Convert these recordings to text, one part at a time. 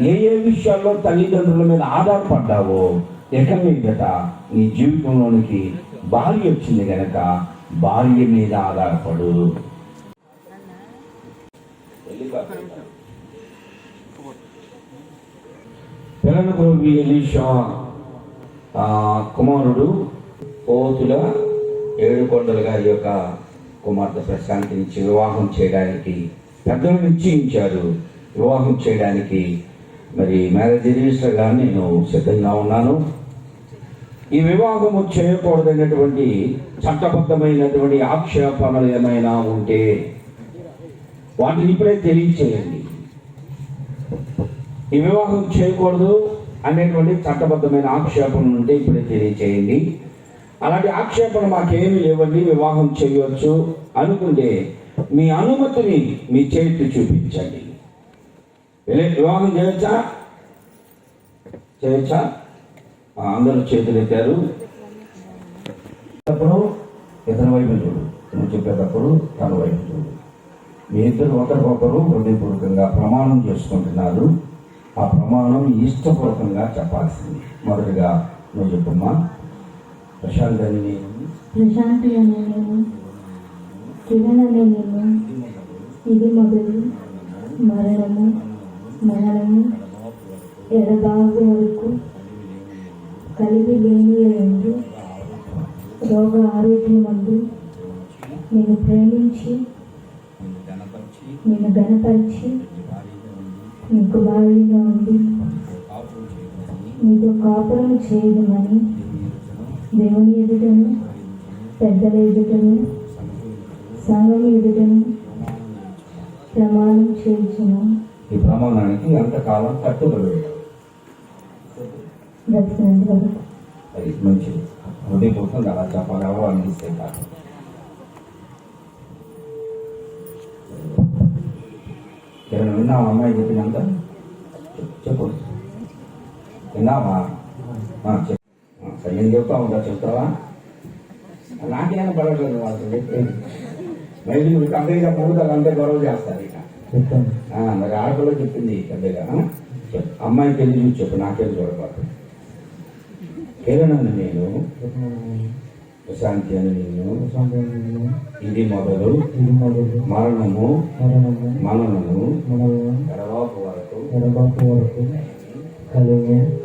ఏ ఏ విషయాల్లో తల్లిదండ్రుల మీద ఆధారపడ్డావో ఎక మీదట నీ జీవితంలోనికి భార్య వచ్చింది కనుక భార్య మీద ఆధారపడు. పిల్లనగోవి ఎలీషా కుమారుడు పోతుల ఏడుకొండల గారి యొక్క కుమార్తె ప్రశాంతినిచ్చి వివాహం చేయడానికి పెద్దలు నిశ్చయించారు. వివాహం చేయడానికి మరి మ్యారేజ్ రిజిస్టర్ కానీ నేను సిద్ధంగా ఉన్నాను. ఈ వివాహము చేయకూడదైనటువంటి చట్టబద్ధమైనటువంటి ఆక్షేపణలు ఏమైనా ఉంటే వాటిని ఇప్పుడే తెలియచేయండి. ఈ వివాహం చేయకూడదు అనేటువంటి చట్టబద్ధమైన ఆక్షేపణలు ఉంటే ఇప్పుడే తెలియచేయండి. అలాంటి ఆక్షేపణ మాకేమి లేవండి వివాహం చేయవచ్చు అనుకుంటే మీ అనుమతిని మీ చేతి చూపించండి. వివాహం చేయొచ్చా చేయొచ్చా ఆ, అందరూ చేతులు ఎత్తారు అప్పుడు ఇతని వైపు చూడు. నువ్వు చెప్పేటప్పుడు తన వైపు చూడు. మీ ఇద్దరు ఒకరికొకరు హృదయపూర్వకంగా ప్రమాణం చేసుకుంటున్నారు. ఆ ప్రమాణం ఇష్టపూర్వకంగా చెప్పాల్సింది. మొదటగా నువ్వు చెప్పమ్మా. ప్రశాంత్ అని నేను. ప్రశాంతి అనే నేను. కిరణ్ అనే నేను. ఇది మొదలు మరణము. మనము ఎడబాగు వరకు కలిగి లేని ఎందు రోగ ఆరోగ్యమందు నేను ప్రేమించి నేను గణపరిచి నీకు భారీగా ఉండి నీతో కాపురం చేయమని దేవుని ఎదుటను పెద్దల ఎదుటను సంఘం ఎదుటను ప్రమాణం చేయించును ఈ ప్రమాణానికి ఎంతకాలం కట్టుబడి అది మంచిది. హృదయపూర్వకంగా అలా చెప్పాలి అందిస్తే కాదు. ఎవరైనా విన్నావా అమ్మాయి చెప్పినంత? చెప్పు. విన్నావా? సరే నేను చెప్తా ఉంటా చెప్తావా? నాకేమైనా పడట్లేదు వాళ్ళు చెప్పేది మరి మీకు అంతే చెప్పకపోతే అంతే గొడవ చేస్తారు ఇక. మరి ఆడపిల్ల చెప్పింది పెద్దగా. అమ్మాయికి వెళ్ళి చూసి చెప్పు నాకేం చూడబాటు కేరళను నేను? ప్రశాంతి అని నేను. ఇది మొదలు. ఇది మొదలు. మరణము. మరణము. మననము మనము ఎడవాపు వరకు. ఎడబాటు వరకు. కలిగే.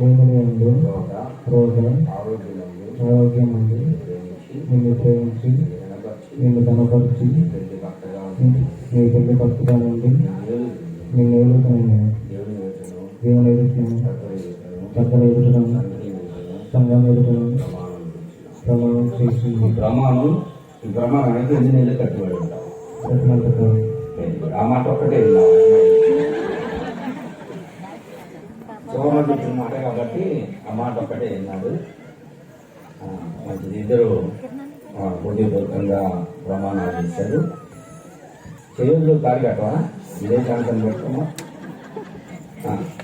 దేవుని ఎందు. రోగ. రోగ ఆరోగ్యమందు. ఆరోగ్యమందు ప్రేమించి. నిన్ను ప్రేమించి. నిన్ను కనపరిచి పెళ్ళి నీ పెళ్ళి భక్తిగా దేవుని నిన్ను ఎదుగుతున్నాను దేవుని ఎదుగుతున్నాను పెద్దల ఎదుగుతున్నాను సంఘం ఎదుగుతున్నాను ప్రమాణం చేసిన ప్రమాణం ఈ ప్రమాణం ప్రమాణానికి ఎన్ని నెలలు కట్టుబడి. ఆ మాట ఒక్కటే మాట కాబట్టి ఆ మాట ఒక్కటే విన్నాడు. మంచిది ఇద్దరు హృదయపూర్వకంగా ప్రమాణాలు చేశారు. చేతులు తారిగట్టవా ఇదే కాంతం పెట్టుకోమా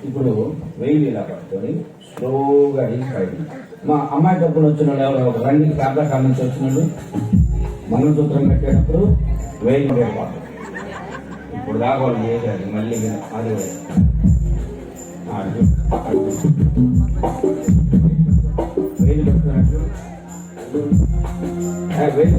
ఇప్పుడు వెయ్యి ఇలా పట్టుకొని స్లోగా రీచ్ పైకి. మా అమ్మాయి డబ్బులు వచ్చిన వాళ్ళు ఎవరో ఒక రండి కాల నుంచి వచ్చినాడు వాళ్ళు మంగళసూత్రం పెట్టేటప్పుడు వెయ్యి పాటు ఇప్పుడు దాకా వాళ్ళు చేశారు. మళ్ళీ అది ఆ, వెయ్యి పెడుతున్నట్టు వెయ్యి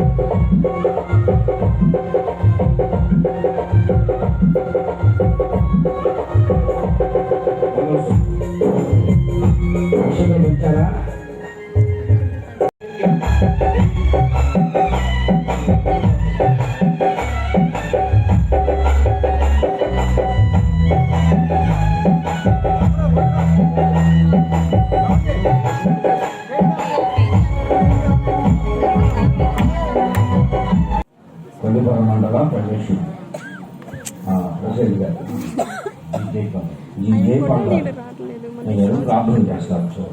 కొల్లిపర మండల గారు. ఈ నేను ప్రార్థన చేస్తాను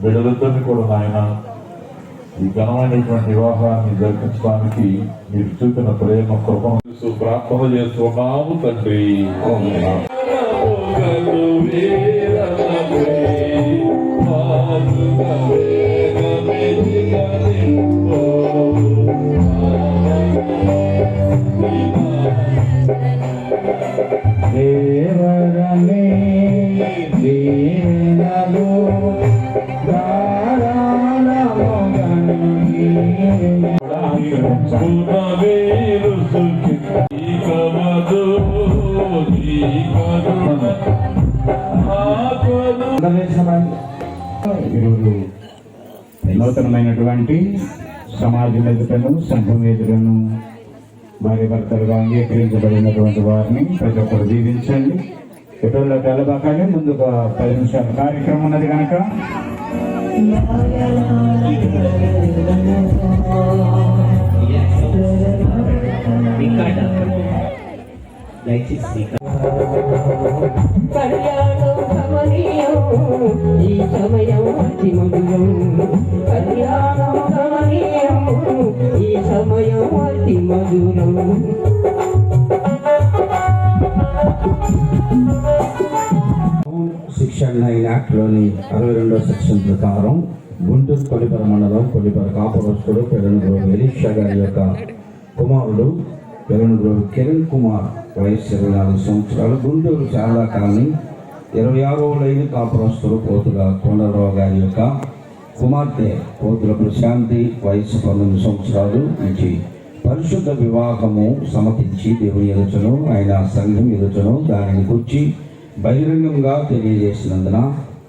బిడ్డలందరినీ కూడా నాయన ఈ ఘనమైనటువంటి వివాహాన్ని జరిపించడానికి మీరు చూపిన ప్రేమ కృపను ప్రార్థన చేస్తున్నాము తండ్రి. ఈరోజు నూతనమైనటువంటి సమాజం ఎదుటను సంఘం ఎదుటను భార్య భర్తలుగా అంగీకరించబడినటువంటి వారిని ప్రతి ఒక్కరు దీవించండి. ఇతరుల తెలబాకాలి ముందుగా పది నిమిషాల కార్యక్రమం ఉన్నది కనుక. కళ్యాణం కమనీయం ఈ సమయం అతి మధురం కళ్యాణం కమనీయం ఈ సమయం అతి మధురం శిక్షణ నైన్ యాక్ట్లోని అరవై రెండో సెక్షన్ ప్రకారం గుంటూరు కొల్లిపర మండలం కొల్లిపర కాపురస్తుడు పెరనుగ్రోవి ఎలీషా గారి యొక్క కుమారుడు పెరనుగ్రోవి కిరణ్ కుమార్ వయసు ఇరవై నాలుగు సంవత్సరాలు గుంటూరు శారదా కాలనీ ఇరవై ఆరో లైన్ కాపురస్తులు కోతుగా కొండరావు గారి యొక్క కుమార్తె కోతుల ప్రశాంతి వయసు పంతొమ్మిది సంవత్సరాలు నుంచి పరిశుద్ధ వివాహము సమతించి దేవుని ఎదుచను ఆయన సంఘం ఎదుచను దానిని గుర్చి బహిరంగంగా తెలియజేసినందున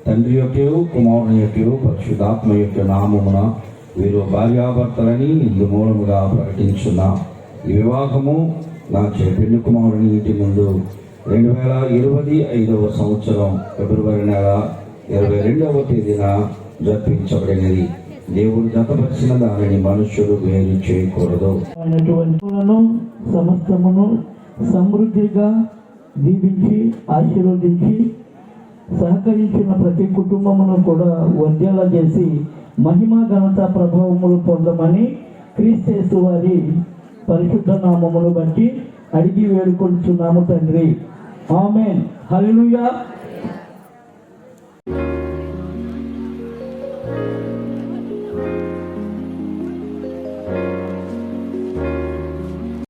తండ్రి యొక్క కుమారుని యొక్క పరిశుద్ధాత్మ యొక్క నామమున వీరు భార్యాభర్తలని ఇందు మూలముగా ప్రకటించున్నాం. ఈ వివాహము నా చే పెళ్ళి కుమారుని ఇంటి ముందు రెండు వేల ఇరవై ఐదవ సంవత్సరం ఫిబ్రవరి నెల ఇరవై రెండవ తేదీన జరిపించబడినది దేవుడు జతపరిచిన దానిని మనుష్యుడు వేరు చేయకూడదు. సమస్తమును సమృద్ధిగా దీవించి ఆశీర్వదించి సహకరించిన ప్రతి కుటుంబమును కూడా వర్ధ్యాల చేసి మహిమా ఘనత ప్రభావములు పొందమని క్రీస్తు వారి పరిశుద్ధ నామమును బట్టి అడిగి వేడుకొంటున్నాము తండ్రి. ఆమెన్. హల్లెలూయా.